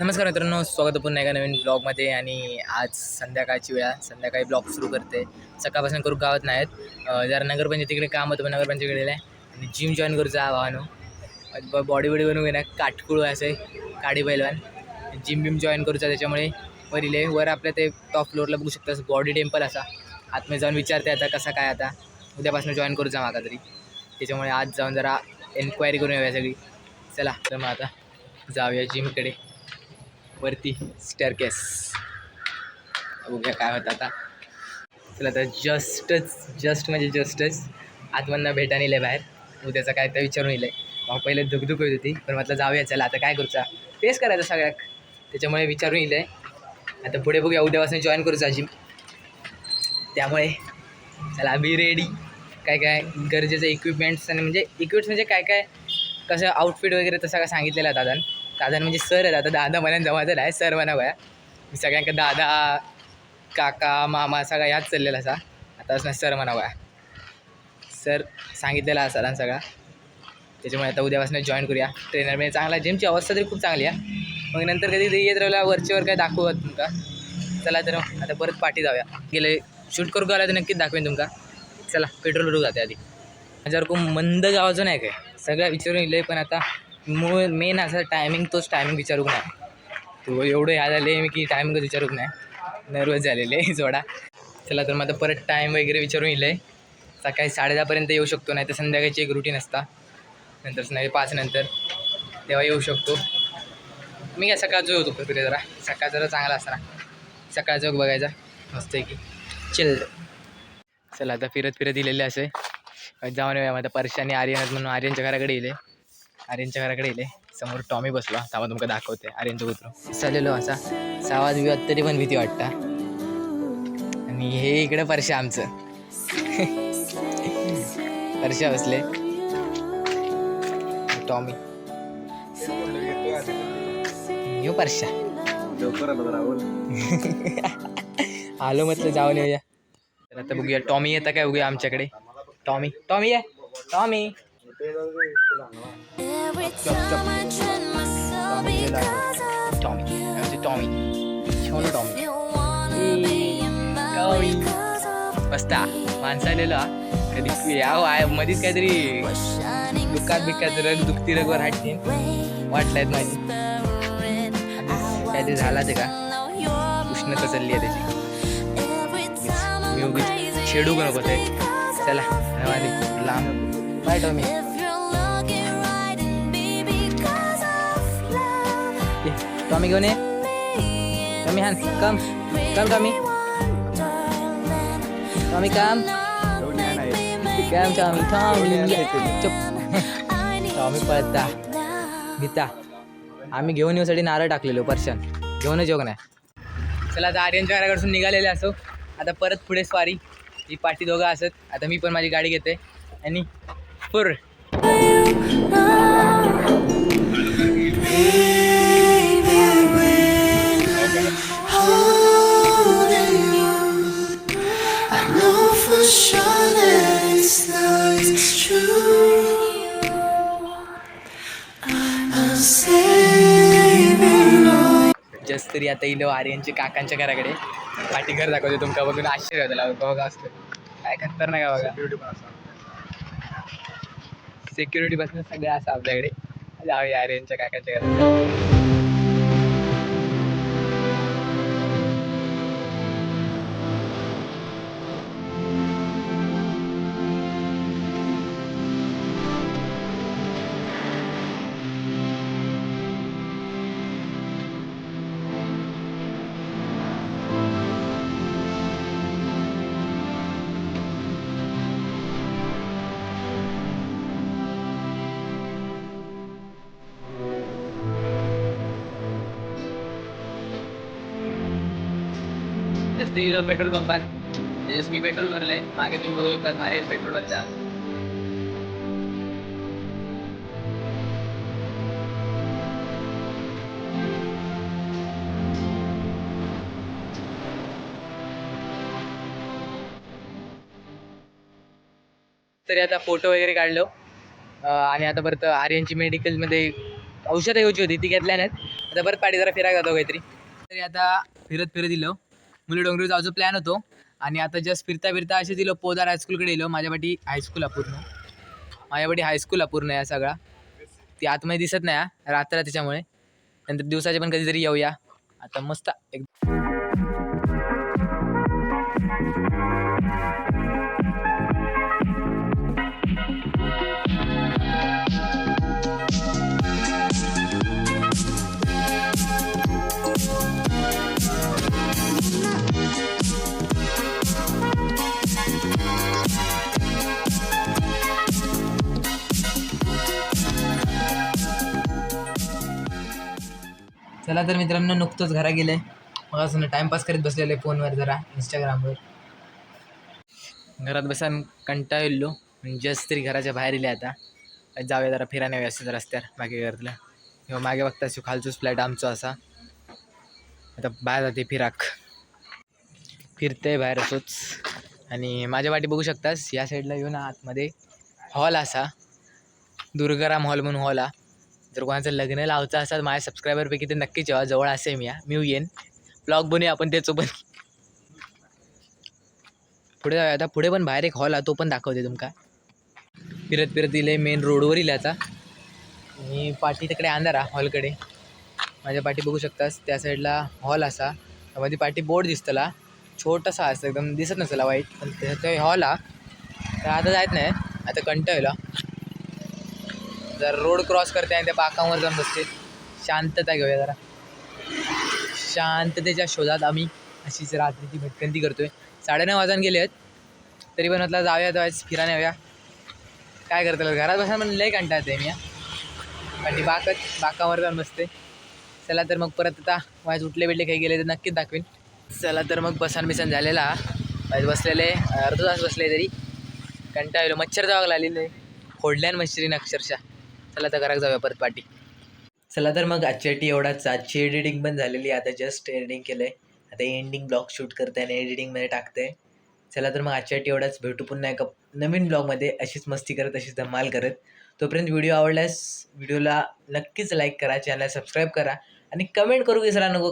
नमस्कार मित्रांनो स्वागत पुन्हा एका नवीन ब्लॉगमध्ये आणि आज संध्याकाळची वेळा संध्याकाळी ब्लॉग सुरू करते. सकाळपासून करू गावात नाहीत जर नगरपंचायत तिकडे काम होतं पण नगरपंचायत गेलेलं आहे. आणि जिम जॉईन करूचा भावानो. बॉडी बिडी बनवून घेणार. काटकुळ असे काडी बैलवान जिम बिम जॉईन करूचा त्याच्यामुळे. वर इले वर आपल्या ते टॉप फ्लोअरला बघू शकता बॉडी टेम्पल असा. आतमध्ये जाऊन विचारते आता कसा काय आता. उद्यापासून जॉईन करूचा माका तरी. त्याच्यामुळे आज जाऊन जरा एन्क्वायरी करून येऊया सगळी. चला तर मग आता. जाऊया जिमकडे वरती स्टेअरकेस बघूया काय होतं आता. चला तर जस्टच जस्ट म्हणजे जस्टच आत्मांना भेटा नेलं आहे बाहेर. उद्याचं काय तर विचारून येईल मग पहिले धुकधुक होत होती पण म्हटलं जाऊया चला आता काय करूचा. फेस करायचं सगळ्यात. त्याच्यामुळे विचारून येईल आहे आता पुढे बघूया उद्यापासून जॉईन करूचा जिम त्यामुळे चला बी रेडी काय काय गरजेचं इक्विपमेंट्स आणि म्हणजे इक्विप्स म्हणजे काय काय कसं आउटफिट वगैरे तसं काय सांगितलेलं दादानं दादान. दादा म्हणजे सर आहेत. आता दादा मला जमायचं आहे सर म्हणा बया मी सगळ्यांका दादा काका मामा सगळा याच चाललेला असा. आता असं सर म्हणा बया सर सांगितलेला असा सगळा. त्याच्यामुळे आता उद्यापासून जॉईन करूया. ट्रेनर म्हणजे चांगला जिमची अवस्था तरी खूप चांगली आहे. मग नंतर कधी येत राहिला वरचेवर काय दाखवत तुमका? चला तर आता परत पाठी जाऊया. गेले शूट करू गेला तर नक्कीच दाखवेन तुमका. चला पेट्रोल भरू जाते आधी. माझ्यावर खूप मंद गावाचं नाही काय? सगळ्या विचारून येईल पण आता मूळ मेन असं टायमिंग तोच टायमिंग विचारूक नाही तू एवढं याद आले मी की टायमिंगच विचारूक नाही नर्वस झालेले जोडा. चला तर मग आता परत टाईम वगैरे विचारून येईल. आहे सकाळी साडेदहापर्यंत येऊ शकतो नाही तर संध्याकाळची एक रुटीन असता. नंतर नाही पाच नंतर. तेव्हा येऊ शकतो. मी काय सकाळचं होतो कुठे जरा. सकाळ जरा चांगला असताना. सकाळचं बघायचा. मस्त आहे की. चिल चला आता फिरत फिरत दिलेले असे. जाऊन येऊया माझ्या आता परशाने आर्यन म्हणून. आर्यनच्या घराकडे येले आर्यनच्या घराकडे येले समोर टॉमी बसला. तेव्हा तुमका दाखवते. आर्यनचं कुत्र चाललेलो असा. सावाज विवाद तरी पण भीती वाटता. आणि हे इकडे परशा आमचं. परशा बसले. टॉमी. यो परशा आलो म्हटलं जाऊन येऊया. तर आता बघूया टॉमी येतं काय? बघूया आमच्याकडे. टॉमी. टॉमी आहे Tommy. Every time I train myself because of Tommy आमचे Tommy chole Tommy you wanna be in my Going. because of बसता माणसालेलो हा. कधी याव आहे मध्येच काहीतरी दुखात बिकात रग दुखती रगवर हाटते. वाटलायत माझी काहीतरी झाला ते का उष्णता चालली आहे त्याची मी उगीच छेडू नको ते चला लांब बाय टॉमी टॉमी घेऊन ये टॉमी हान come come Tommy wonderland. Tommy come come Tommy Tommy चुप टॉमी पळता गीता आम्ही घेऊन येऊसाठी नारळ टाकलेलो पर्शन. घेऊनच येऊ नाही चला आता आर्यनच्या घराकडसून निघालेले असो. आता परत पुढे स्वारी. ही पाठी दोघं असत. आता मी पण माझी गाडी घेते. आणि फुर जस्ट तरी आता इलो आर्यनच्या काकांच्या घराकडे पाठी घर दाखवते तुमका बघून आश्चर्य होतं बघा असलं. काय खतरनाक आहे बघा. सिक्युरिटी पासून सगळं असं आपल्याकडे. जाऊया आर्यनच्या काकांच्या घरात. जस्ट पेट्रोल पंपात जस्ट मी पेट्रोल भरलंय मागे तुम्ही बघू शकता माझ्या पेट्रोलचा तरी आता फोटो वगैरे काढलो. आणि आता परत आर्यनची मेडिकलमध्ये औषधं घ्यायची होती ती घेतल्या नाहीत आता परत पाठी जरा फिरायला जातो काहीतरी. तरी आता फिरत फिरत दिलं मुली डोंगरी जायचा प्लॅन होतो. आणि आता जस्ट फिरता फिरता असे दिलो पोदार हायस्कूलकडे येलो माझ्यापाठी हायस्कूल अपूर्ण. माझ्यापाठी हायस्कूल अपूर्ण या सगळा. ती आतमध्ये दिसत नाही रात्र त्याच्यामुळे. नंतर दिवसाचे पण कधीतरी येऊया. आता मस्त. एक चला तर मित्रांनो नुकतंच घरा गेलं. आहे मग असं टाइमपास करीत बसलेले फोनवर जरा इंस्टाग्रामवर घरात बसा कंटाळलो. जस्ट तरी घराच्या बाहेर येले आता. जाऊया जरा फिरायला व्यवस्थित रस्त्यावर बाकी घरातलं. किंवा मागे बघता शिव खालचोच फ्लॅट आमचो असा. आता बाहेर जाते फिराक. फिरते बाहेर असोच. आणि माझ्या वाटी बघू शकतास या साईडला येऊन आतमध्ये हॉल असा. दुर्गाराम हॉल म्हणून हॉल हा जर कोणाचं लग्न लावचं असाल माझ्या सबस्क्रायबरपैकी ते नक्कीच जेव्हा जवळ असे मी मी येईन. ब्लॉग बनवूया आपण त्याचं पण पुढे जाऊया. आता पुढे पण बाहेर एक हॉल आहे तो पण दाखवते तुमका. फिरत फिरत इले मेन रोडवर इले आता. आणि पाठी तिकडे अंधारा हॉलकडे माझ्या पाठी बघू शकतास त्या साईडला हॉल असा. त्यामध्ये पाठी बोर्ड दिसतला छोटासा असतं एकदम दिसत नसला वाईट पण त्याचा हॉल हा तर आता जायत नाही. आता कंटाळला जर रोड क्रॉस करते आणि त्या बाकांवर जाऊन बसते. शांतता घेऊया जरा. शांततेच्या शोधात आम्ही अशीच रात्रीची भटकंती करतोय. साडेनऊ वाजून गेले आहेत. तरी पण म्हटलं जाऊया तर फिरायला येऊया. काय करता घरात बसा म्हणून लय कंटाळत आहे मी आणि बाकच बाकावर जाऊन बसते. चला तर मग परत आता वाज उठले बिटले काही गेले तर नक्कीच दाखवीन. चला तर मग बसान बिसन झालेला वाज बसलेले अर्धा तास बसले तरी. कंटाळलो मच्छर जावं लागलेले फोडल्यान मच्छरीन अक्षरशः. चला तर घरात जाऊया परत पाठी चला तर मग आजच्यासाठी एवढाच. आजची एडिटिंग पण झालेली आहे. आता जस्ट एडिटिंग केलं आहे आता एंडिंग ब्लॉग शूट करते आणि एडिटिंगमध्ये टाकते चला तर मग आजच्यासाठी एवढाच. भेटू पुन्हा एका नवीन ब्लॉगमध्ये अशीच मस्ती करत अशीच धमाल करत. तोपर्यंत व्हिडिओ आवडल्यास व्हिडिओला नक्कीच लाईक करा. चॅनल सबस्क्राईब करा. आणि कमेंट करू विसरा नको.